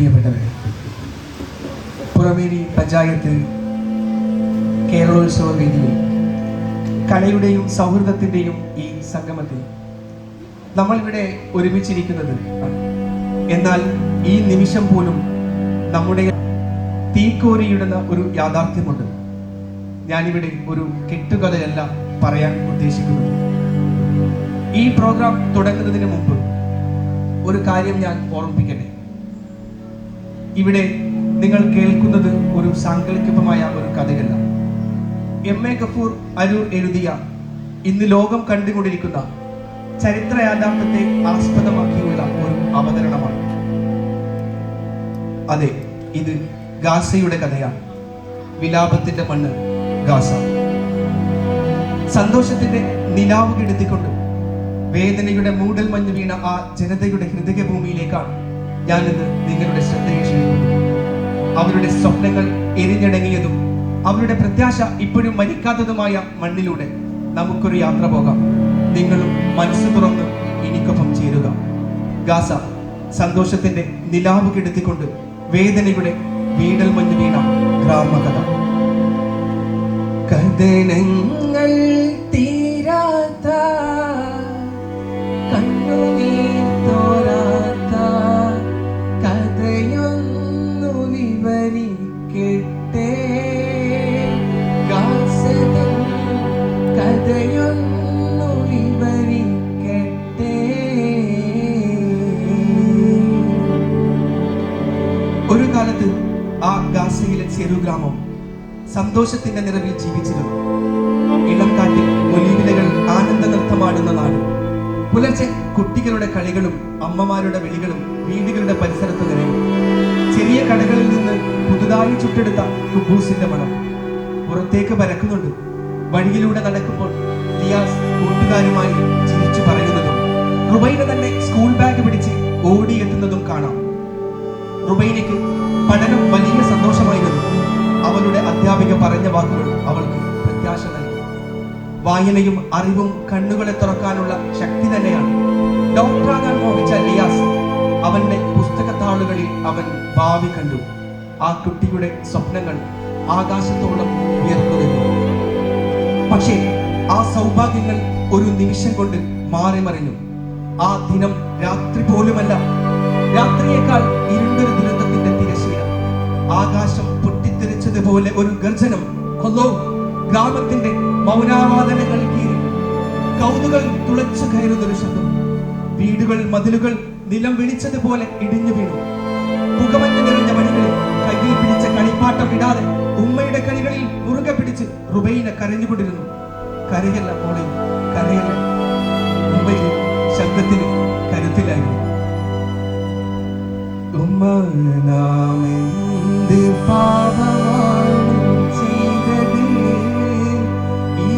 പ്രിയപ്പെട്ടവരെ പുറമേരി പഞ്ചായത്ത് കേരളോത്സവ വേദിയിൽ കലയുടെയും സൗഹൃദത്തിന്റെയും ഈ സംഗമത്തിൽ നമ്മളിവിടെ ഒരുമിച്ചിരിക്കുന്നത്. എന്നാൽ ഈ നിമിഷം പോലും നമ്മുടെ തീക്കോരിയിടുന്ന ഒരു യാഥാർത്ഥ്യമുണ്ട്. ഞാനിവിടെ ഒരു കെട്ടുകഥയല്ല പറയാൻ ഉദ്ദേശിക്കുന്നു ഈ പ്രോഗ്രാം തുടങ്ങുന്നതിന് മുമ്പ് ഒരു കാര്യം ഞാൻ ഓർമ്മിപ്പിക്കട്ടെ. ഇവിടെ നിങ്ങൾ കേൾക്കുന്നത് ഒരു സാങ്കല്പികമായ ഒരു കഥയല്ല. എം എ കപൂർ അരൂർ എഴുതിയ ഇന്ന് ലോകം കണ്ടുകൊണ്ടിരിക്കുന്ന ചരിത്ര യാഥാർത്ഥ്യത്തെ ആസ്പദമാക്കിയുള്ള ഒരു അവതരണമാണ്. അതെ ഇത് ഗാസയുടെ കഥയാണ്. വിലാപത്തിന്റെ മണ്ണ് ഗാസ. സന്തോഷത്തിന്റെ നിലാവ് കെടുത്തിക്കൊണ്ട് വേദനയുടെ മൂടൽ മഞ്ഞ് വീണ ആ ജനതയുടെ ഹൃദയഭൂമിയിലേക്കാണ് ഞാൻ ഇന്ന് നിങ്ങളുടെ ശ്രദ്ധയെ ക്ഷണിക്കുന്നു അവരുടെ സ്വപ്നങ്ങൾ എരിഞ്ഞടങ്ങിയതും അവരുടെ പ്രത്യാശ ഇപ്പോഴും മരിക്കാത്തതുമായ മണ്ണിലൂടെ നമുക്കൊരു യാത്ര പോകാം. നിങ്ങളും മനസ്സ് തുറന്ന് എനിക്കൊപ്പം ചേരുക. ഗാസ സന്തോഷത്തിന്റെ നിലാവ് കെടുത്തിക്കൊണ്ട് വേദനയുടെ വീടൽ മഞ്ഞ് വീണ ഗ്രാമകഥ. കഥനങ്ങൾ തീരാത്ത കണ്ണുനീർ സന്തോഷത്തിന്റെ നിറവിൽ ജീവിച്ചിരുന്നു. ഇളക്കാട്ടിൽ ഒലിവിലകൾ ആനന്ദ നൃത്തമാടുന്ന നാട് പുലർച്ചെ കുട്ടികളുടെ കളികളും അമ്മമാരുടെ വിളികളും വീടുകളുടെ പരിസരത്ത് നിറയും. ചെറിയ കടകളിൽ നിന്ന് പുതുതായി ചുട്ടെടുത്ത കുബൂസിന്റെ മണം. പുറത്തേക്ക് പരക്കുന്നുണ്ട്. വഴിയിലൂടെ നടക്കുമ്പോൾ ലിയാസ് കൂട്ടുകാരുമായി ചിരിച്ചു പറയുന്നതും റുബൈന തന്നെ സ്കൂൾ ബാഗ് പിടിച്ച് ഓടിയെത്തുന്നതും കാണാം. റുബൈനയ്ക്ക് പഠനം വലിയ സന്തോഷമായിരുന്നു. അവളുടെ അധ്യാപിക പറഞ്ഞ വാക്കുകൾ അവൾക്ക് പ്രത്യാശ നൽകി. വായനയും അറിവും കണ്ണുകളെ തുറക്കാനുള്ള ശക്തി തന്നെയാണ്. ഡോക്ടറാകാൻ മോഹിച്ച ലിയാസ് അവന്റെ പുസ്തകത്താളുകളിൽ അവൻ ഭാവി കണ്ടു. ആ കുട്ടിയുടെ സ്വപ്നങ്ങൾ ആകാശത്തോളം ഉയർന്നു നിന്നു പക്ഷേ ആ സൗഭാഗ്യങ്ങൾ ഒരു നിമിഷം കൊണ്ട് മാറി മറിഞ്ഞു. ആ ദിനം രാത്രി പോലുമല്ല. രാത്രിയേക്കാൾ ഇരുണ്ടൊരു ദുരന്തത്തിന്റെ തിരശീല ആകാശം പൊട്ടിത്തെറിച്ചതുപോലെ ഒരു ഗർജനം കൊല്ലോ ഗ്രാമത്തിന്റെ മൗനാവാദനങ്ങൾ കീറി കൗതുകൾ തുളച്ചു കയറുന്ന ഒരു ശബ്ദം. വീടുകൾ മതിലുകൾ നിലം വിളിച്ചതുപോലെ ഇടിഞ്ഞു വീണു. പുകമഞ്ഞ് നിറഞ്ഞ വഴികളിൽ കയ്യിൽ പിടിച്ച കളിപ്പാട്ടം ഇടാതെ ഉമ്മയുടെ കളികളിൽ മുറുകെ പിടിച്ച് റുബൈന കരഞ്ഞുകൊണ്ടിരുന്നു. കരയല്ല മോളെ കരയല്ല. ഉമ്മയിൽ ശബ്ദത്തിന് കരുത്തിലായിരുന്നു. ഉമ്മ എന്ത് പാപമാണ് ചെയ്തത് ഈ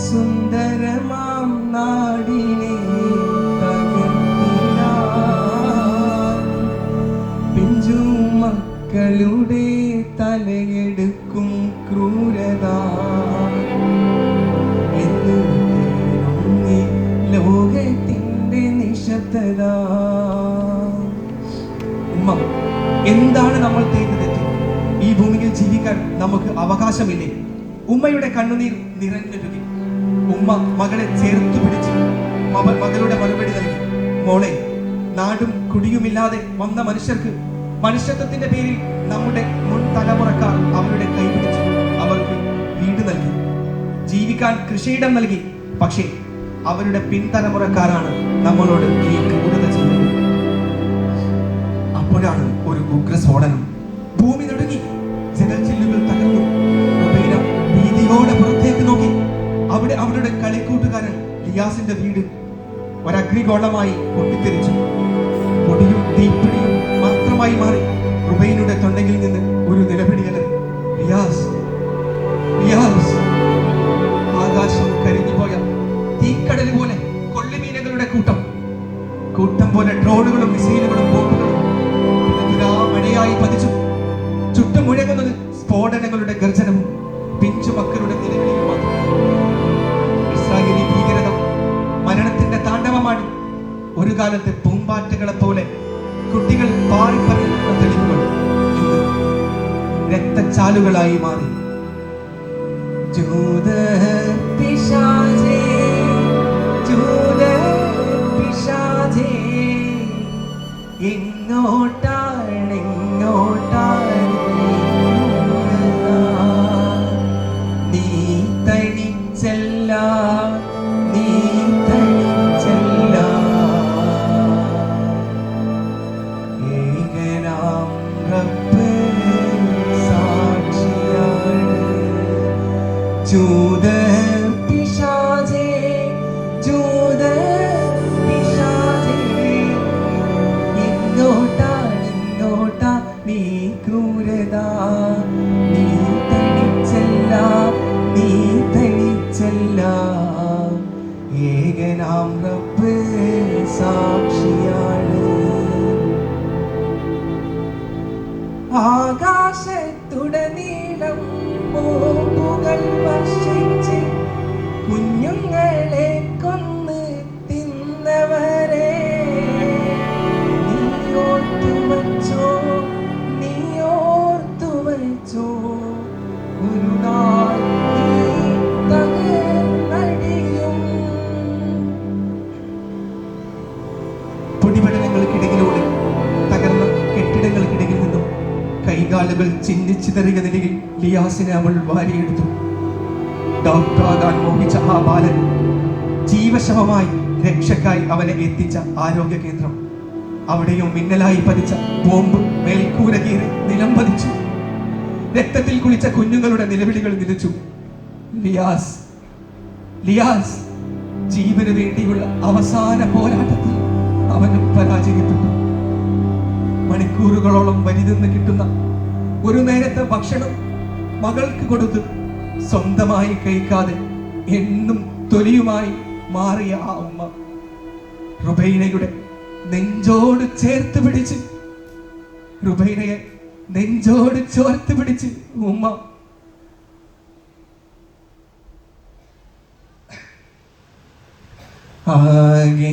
സുന്ദരമാം നാടിനെ പിഞ്ചു മക്കളുടെ തലയെടുക്കും ക്രൂരത ലോകത്തിന്റെ നിശബ്ദത? എന്താണ് നമ്മൾ ഭൂമിയിൽ നമുക്ക് അവകാശമില്ലേ? ഉമ്മയുടെ കണ്ണുനീർ നിറഞ്ഞൊരുകി ഉമ്മ മകളെ ചേർത്തു പിടിച്ച് മകൾ മകളുടെ മറുപടി നൽകി. മോളെ നാടും കുടിയുമില്ലാതെ വന്ന മനുഷ്യർക്ക് മനുഷ്യത്വത്തിന്റെ പേരിൽ നമ്മുടെ മുൻ തലമുറക്കാർ അവരുടെ കൈപിടിച്ചു അവർക്ക് വീട് നൽകി. ജീവിക്കാൻ കൃഷിയിടം നൽകി. പക്ഷേ അവരുടെ പിൻതലമുറക്കാരാണ് നമ്മളോട് ഈ ക്രൂരത ചെയ്യുന്നത്. അപ്പോഴാണ് ഒരു ഉഗ്രസ്ഫോടനം ലിയാസിന്റെ വീട് ഒരഗ്നിഗോളമായി പൊട്ടിത്തെറിച്ചു. പൊടിയും തീപ്പിടിയും മാത്രമായി മാറി റുബൈനയുടെ തൊണ്ടയിൽ നിന്ന് ഒരു നിലപിടിയലറി ലിയാസ് ലിയാസ് ആകാശം കരിഞ്ഞുപോയ തീക്കടൽ പോലെ കൊള്ളിമീനകളുടെ കൂട്ടം. കൂട്ടം പോലെ ഡ്രോണുകളും മിസൈലുകളും ബോംബുകളും മഴയായി പതിച്ചു. ചുറ്റും മുഴങ്ങുന്നത് സ്ഫോടനങ്ങളുടെ ഗർജനവും പിഞ്ചു മക്കളുടെ നിലവിളിയും കാലത്ത് പൂമ്പാറ്റകളെ പോലെ കുട്ടികൾ തെളിവുകൾ രക്തച്ചാലുകളായി മാറി. ജൂത പിശാചേ ലിയാസിനെ അവൾ വാരിയെടുത്തു. ഡോക്ടറാകാൻ മോഹിച്ച ആ ബാലൻ ജീവശവമായി രക്ഷക്കായി അവനെ എത്തിച്ച ആരോഗ്യ കേന്ദ്രം. അവിടെയും മിന്നലായി പതിച്ച ബോംബ് മേൽക്കൂര കീറി നിലം പതിച്ചു രക്തത്തിൽ കുളിച്ച കുഞ്ഞുങ്ങളുടെ നിലവിളികൾ നിലച്ചു. ലിയാസ് ലിയാസ് ജീവന് വേണ്ടിയുള്ള അവസാന പോരാട്ടത്തിൽ അവനും പരാജയപ്പെട്ടു. മണിക്കൂറുകളോളം വരിനിന്ന് കിട്ടുന്ന ഒരു നേരത്തെ ഭക്ഷണം മകൾക്ക് കൊടുത്ത് സ്വന്തമായി കഴിക്കാതെ എന്നും തൊലിയുമായി മാറിയ ആ അമ്മ റുബൈനയുടെ നെഞ്ചോട് ചേർത്ത് പിടിച്ച് റുബൈനയെ നെഞ്ചോട് ചേർത്ത് പിടിച്ച് ഉമ്മ ആകെ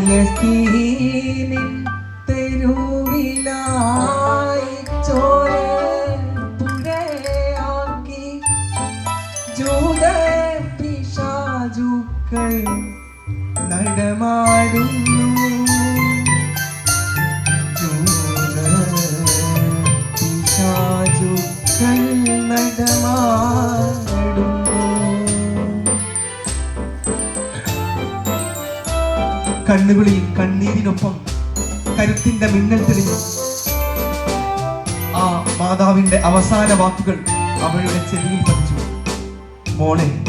Palestine കണ്ണുകളിൽ കണ്ണീരിനൊപ്പം കരുത്തിന്റെ മിന്നൽ തെളിഞ്ഞു. ആ മാതാവിന്റെ അവസാന വാക്കുകൾ അവളുടെ ചെവിയിൽ പതിച്ചു. മോളെ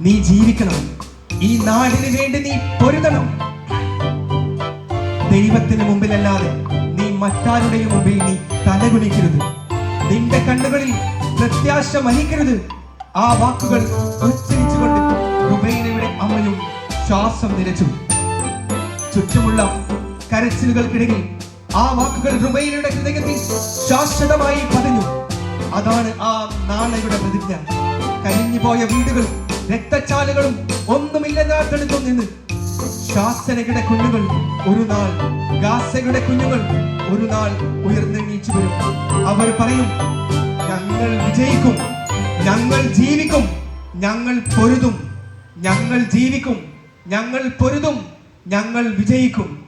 നീ ജീവിക്കണം. ഈ നാടിന് വേണ്ടി നീ പൊരുതണം. ദൈവത്തിന് മുമ്പിലല്ലാതെ നീ മറ്റാരുടെയും മുമ്പിൽ നീ തലകുനിക്കരുത്. നിന്റെ കണ്ണുകളിൽ പ്രത്യാശ വഹിക്കരുത്. ആ വാക്കുകൾ ഉച്ചരിച്ചുകൊണ്ട് റുബൈനയുടെ അമ്മയും ശ്വാസം നിലച്ചു. ചുറ്റുമുള്ള കരച്ചിലുകൾക്കിടയിൽ ആ വാക്കുകൾ റുബൈനയുടെ ഹൃദയത്തിൽ ശാശ്വതമായി പതിഞ്ഞു. അതാണ് ആ നാളെയുടെ പ്രതിജ്ഞ. കരിഞ്ഞുപോയ വീടുകളും രക്തച്ചാലുകളും ഒന്നുമില്ലെന്നാർത്തെടുത്തു നിന്ന് ശാസനയുടെ കുഞ്ഞുകൾ ഒരു നാൾ ഗാസയുടെ കുഞ്ഞുങ്ങൾ ഒരു നാൾ ഉയർന്നെണീച്ചു വരും. അവർ പറയും ഞങ്ങൾ വിജയിക്കും ഞങ്ങൾ ജീവിക്കും ഞങ്ങൾ പൊരുതും ഞങ്ങൾ ജീവിക്കും ഞങ്ങൾ പൊരുതും. ഞങ്ങൾ വിജയിക്കും.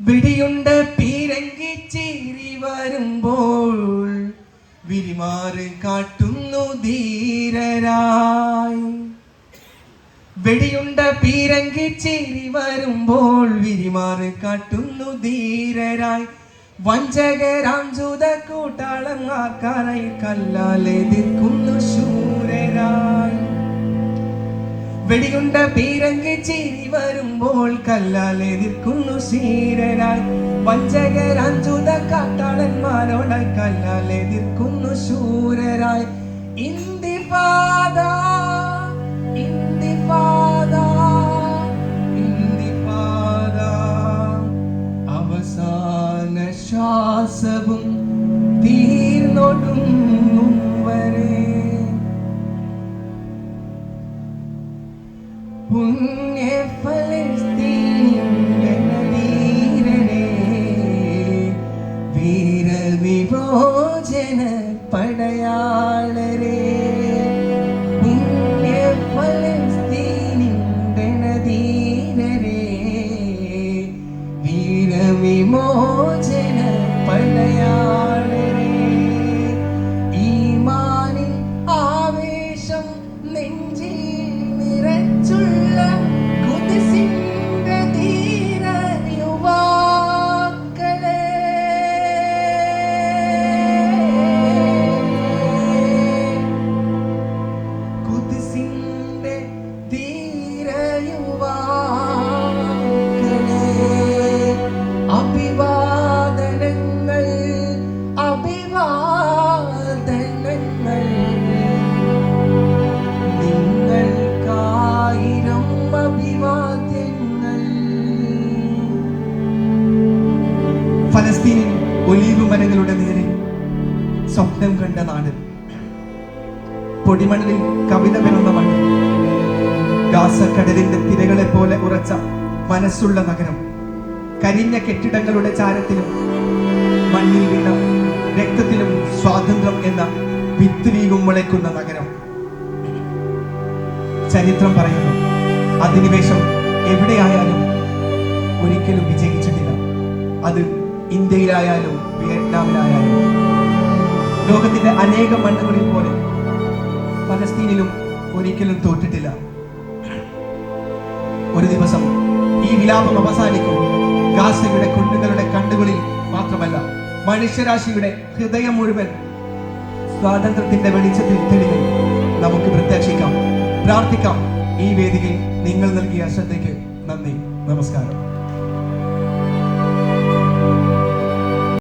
വെടിയുണ്ട പീരങ്കി ചേരി വരുമ്പോൾ വിരിമാറ് കാട്ടുന്നു ധീരരായി. വെടിയുണ്ട പീരങ്കി ചേരി വരുമ്പോൾ വിരിമാറ് കാട്ടുന്നു ധീരരായി. വഞ്ചകരാഞ്ചുത കൂട്ടാളങ്ങാക്കാനായി കല്ലാലെതിർക്കുന്നു ശൂരരായി. വെടികൊണ്ട പീരങ്കി ചീരി വരുമ്പോൾ കല്ലാൽ എതിർക്കുന്നു ശീരരായി വഞ്ചകരാഞ്ചുത കാട്ടാളന്മാരോട് കല്ലാൽ എതിർക്കുന്നു ശൂരരായി ഇന്തിപാദ ഇന്തിപാദ ഇന്തിപാദ അവസാന ശ്വാസം ഒലീവ് മരങ്ങളുടെ നേരെ സ്വപ്നം കണ്ട നാട്. പൊടിമണ്ണിൽ കവിത പിറന്ന മണ്ണ്. ഗാസക്കടലിന്റെ തിരകളെ പോലെ ഉറച്ച മനസ്സുള്ള നഗരം. കരിഞ്ഞ കെട്ടിടങ്ങളുടെ ചാരത്തിലും മണ്ണിൽ വീണ രക്തത്തിലും സ്വാതന്ത്ര്യം എന്ന വിത്തുവീകും മുളയ്ക്കുന്ന നഗരം. ചരിത്രം പറയുന്നു അധിനിവേശം എവിടെയായാലും ഒരിക്കലും വിജയിച്ചിട്ടില്ല. അത് ഇന്ത്യയിലായാലും വിയറ്റ്നാമിലായാലും ലോകത്തിന്റെ അനേക മണ്ണുകളിൽ പോലെ ഫലസ്തീനിലും ഒരിക്കലും തോറ്റിട്ടില്ല. ഒരു ദിവസം ഈ വിലാപം അവസാനിക്കും. ഗാസയുടെ കുഞ്ഞുങ്ങളുടെ കണ്ണുകളിൽ മാത്രമല്ല മനുഷ്യരാശിയുടെ ഹൃദയം മുഴുവൻ സ്വാതന്ത്ര്യത്തിന്റെ വെളിച്ചത്തിൽ തെളിയും. നമുക്ക് പ്രത്യാക്ഷിക്കാം പ്രാർത്ഥിക്കാം. ഈ വേദിയിൽ നിങ്ങൾ നൽകിയ ശ്രദ്ധയ്ക്ക് നന്ദി നമസ്കാരം.